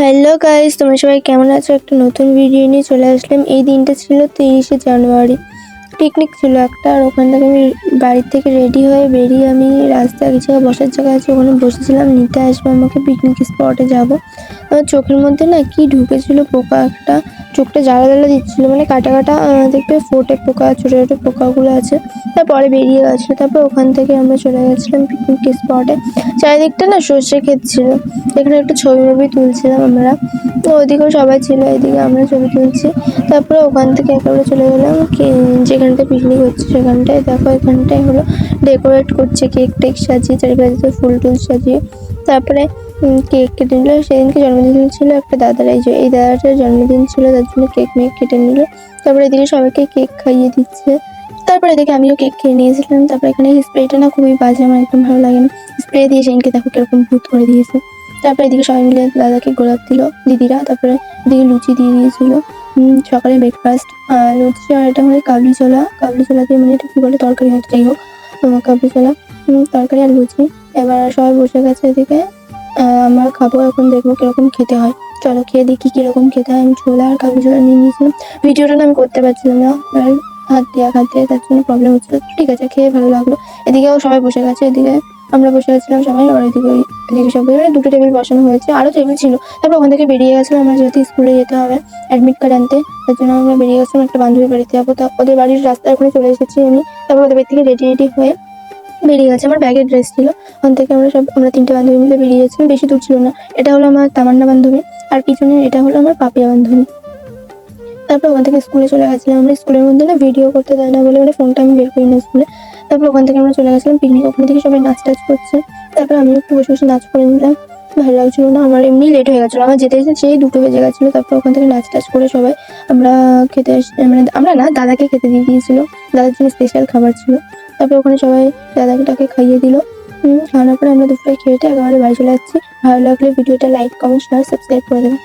Hello guys তোমরা সবাই কেমন আছো? একটা নতুন ভিডিও নিয়ে চলে আসলাম। এই দিনটা ছিল তিরিশে জানুয়ারি। পিকনিক ছিল একটা, আর ওখান থেকে আমি বাড়ির থেকে রেডি হয়ে বেরিয়ে আমি রাস্তায় কিছু বসার জায়গা আছে, ওখানে বসেছিলাম। নিতে আসব আমাকে পিকনিক স্পটে যাব। আমার চোখের মধ্যে না কি ঢুকেছিল পোকা একটা। চোখটা জ্বালা জ্বালা দিচ্ছিল মানে কাটা কাটা দেখবে ফোটে পোকা, ছোটো ছোটো পোকাগুলো আছে। তারপরে বেরিয়ে গেছিল, তারপর ওখান থেকে আমরা চলে গেছিলাম পিকনিক স্পটে চারিদিকটা না সর্ষে ক্ষেত ছিল, এখানে একটা ছবি ছবি তুলছিলাম আমরা। তো ওদিকেও সবাই ছিল, এদিকে আমরা ছবি তুলছি। তারপরে ওখান থেকে একেবারে চলে গেলাম যেখানটা পিকনিক হচ্ছে সেখানটায়। দেখো এখানটায় হলো ডেকোরেট করছে কেক টেক সাজিয়ে, চারিপাশে ফুল টুল সাজিয়ে। তারপরে কেক কেটে নিল। সেদিনকে জন্মদিন ছিল একটা দাদার, এই যে, এই দাদাটার জন্মদিন ছিল, তার জন্য কেক মেক কেটে নিল। তারপরে এদিকে সবাইকে কেক খাইয়ে দিচ্ছে। তারপরে এদিকে আমিও কেক খেয়ে নিয়েছিলাম। তারপরে এখানে স্প্রেটা না খুবই বাজে, আমার একদম ভালো লাগে না। স্প্রে দিয়ে সেদিনকে দেখো কীরকম ভূত করে দিয়েছে। তারপরে এদিকে সবাই মিলে দাদাকে গোলাপ দিল, দিদিরা, তারপরে এদিকে লুচি দিয়ে দিয়েছিল। সকালে ব্রেকফাস্ট আর লুচি আর এটা মানে কাবলি ছোলা কাবলি ছোলা দিয়ে মানে এটা কি বলে, তরকারি হয়তো যাই হোক কাবলি ছোলা তরকারি আর লুচি। এবার সবাই বসে গেছে এদিকে। আমরা খাব এখন, দেখব কীরকম খেতে হয়। চলো খেয়ে দেখি কীরকম খেতে হয়। আমি ছোলা আর কাবলি ছোলা নিয়ে নিয়েছিলাম ভিডিওটা আমি করতে পারছিলাম না। আর হাত দিয়ে হাত দিয়ে, তার জন্য প্রবলেম হচ্ছিল। ঠিক আছে, খেয়ে ভালো লাগল। এদিকেও সবাই বসে গেছে, এদিকে আমরা বসে গেছিলাম সবাই। আর এদিকে এদিকে সবাই মানে দুটো টেবিল বসানো হয়েছে। আরও টেবিল ছিল। তারপর ওখান থেকে বেরিয়ে গেছিলাম। আমরা যেহেতু স্কুলে যেতে হবে অ্যাডমিট কার্ড আনতে, তার জন্য আমরা বেরিয়ে গেছিলাম। একটা বান্ধবীর বাড়িতে যাব। তা ওদের বাড়ির রাস্তার ওখানে চলে এসেছি আমি। তারপর ওদের বাড়ি থেকে রেডি রেডি হয়ে বেরিয়ে গেছে, আমার ব্যাগের ড্রেস ছিল। ওখান থেকে আমরা সব, আমরা তিনটে বান্ধবী মিলে বেরিয়ে গেছিলাম বেশি দূর ছিল না। এটা হলো আমার তামান্না বান্ধবী, আর পিছনে এটা হলো আমার পাপিয়া বান্ধবী। তারপর ওখান থেকে স্কুলে চলে গেছিলাম আমরা। স্কুলের মধ্যে না ভিডিও করতে দেয় না বলে মানে ফোনটা আমি বের করি না স্কুলে তারপর ওখান থেকে আমরা চলে গেছিলাম পিকনিক ওখান থেকে সবাই নাচ টাচ করছে। তারপর আমি একটু বসে বসে নাচ করে নিলাম। ভালো লাগছিল না, আমার এমনি লেট হয়ে গেছিল। আমার যেতে যেতে সেই দুটো বেজে গেছিল। তারপর ওখান থেকে নাচ টাচ করে সবাই আমরা খেতে মানে আমরা না, দাদাকে খেতে দিয়ে দিয়েছিল। দাদার জন্য স্পেশাল খাবার ছিল। তারপর ওখানে সবাই দাদাকে খাইয়ে দিল। খাওয়ানোর পরে আমরা দুপুরে খেয়ে একেবারে বাড়ি চলে যাচ্ছি ভালো লাগলে ভিডিওটা লাইক কমেন্ট শেয়ার সাবস্ক্রাইব করে দেবেন।